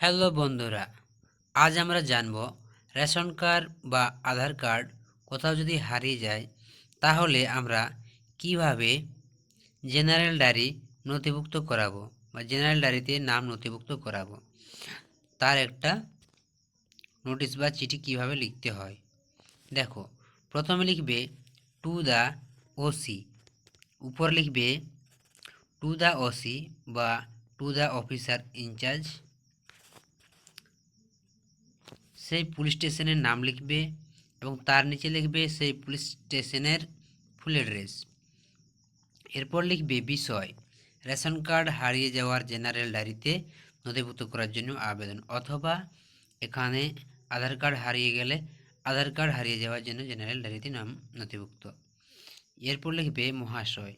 Hello বন্ধুরা, আজ আমরা জানব রেশন কার্ড বা আধার কার্ড কোথাও যদি হারিয়ে যায়, তাহলে আমরা কীভাবে জেনারেল ডায়েরি নথিভুক্ত করাবো বা জেনারেল ডায়েরিতে নাম নথিভুক্ত করাবো, তার একটা নোটিশ বা চিঠি কীভাবে লিখতে হয়। দেখো, প্রথমে লিখবে টু দ্য ওসি, উপর লিখবে টু দ্য ওসি বা টু দ্য অফিসার ইনচার্জ সেই পুলিশ স্টেশনের নাম লিখবে এবং তার নিচে লিখবে সেই পুলিশ স্টেশনের ফুল অ্যাড্রেস। এরপর লিখবে বিষয়, রেশন কার্ড হারিয়ে যাওয়ার জেনারেল ডায়েরিতে নথিভুক্ত করার জন্য আবেদন অথবা এখানে আধার কার্ড হারিয়ে গেলে আধার কার্ড হারিয়ে যাওয়ার জন্য জেনারেল ডায়েরিতে নাম নথিভুক্ত। এরপর লিখবে মহাশয়,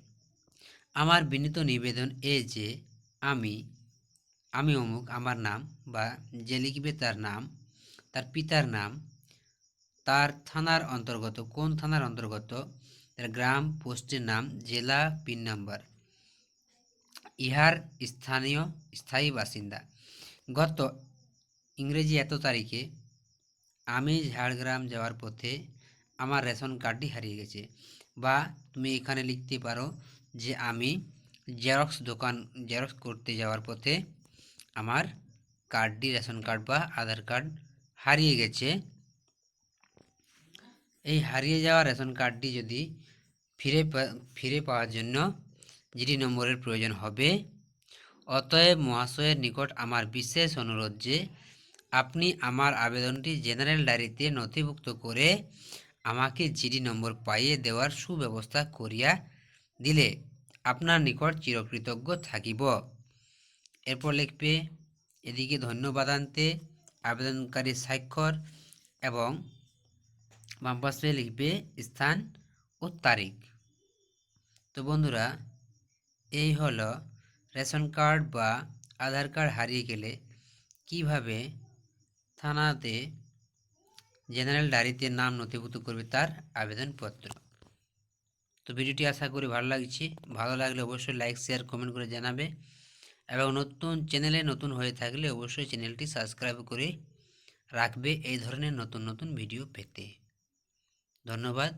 আমার বিনীত নিবেদন এ যে আমি আমি অমুক, আমার নাম বা যে লিখবে তার নাম তার পিতার নাম, তার থানার অন্তর্গত, কোন থানার অন্তর্গত, তার গ্রাম, পোস্টের নাম, জেলা, পিন নাম্বার। ইহার স্থানীয় স্থায়ী বাসিন্দা। গত ইংরেজি এত তারিখে আমি ঝাড়গ্রাম যাওয়ার পথে আমার রেশন কার্ডটি হারিয়ে গেছে। বা তুমি এখানে লিখতে পারো যে আমি জেরক্স দোকান, জেরক্স করতে যাওয়ার পথে আমার কার্ডটি, রেশন কার্ড বা আধার কার্ড হারিয়ে গেছে। এই হারিয়ে যাওয়া রেশন কার্ডটি যদি ফিরে ফিরে পাওয়ার জন্য জিডি নম্বরের প্রয়োজন হবে। অতএব মহাশয়ের নিকট আমার বিশেষ অনুরোধ যে আপনি আমার আবেদনটি জেনারেল ডায়েরিতে নথিভুক্ত করে আমাকে জিডি নম্বর পাইয়ে দেওয়ার সুব্যবস্থা করিয়া দিলে আপনার নিকট চিরকৃতজ্ঞ থাকিব। এরপর লিখবে, এদিকে ধন্যবাদ আনতে আবেদনকারী স্বাক্ষর এবং বাম পাশে লিখবে স্থান ও তারিখ। তো বন্ধুরা, এই হলো রেশন কার্ড বা আধার কার্ড হারিয়ে গেলে কীভাবে থানাতে জেনারেল ডায়েরিতে নাম নথিভুক্ত করবে তার আবেদনপত্র? তো ভিডিওটি আশা করি ভালো লাগছে। ভালো লাগলে অবশ্যই লাইক শেয়ার কমেন্ট করে জানাবে। এবং নতুন চ্যানেলে নতুন হয়ে থাকলে অবশ্যই চ্যানেলটি সাবস্ক্রাইব করে রাখবে এই ধরনের নতুন নতুন ভিডিও পেতে। ধন্যবাদ।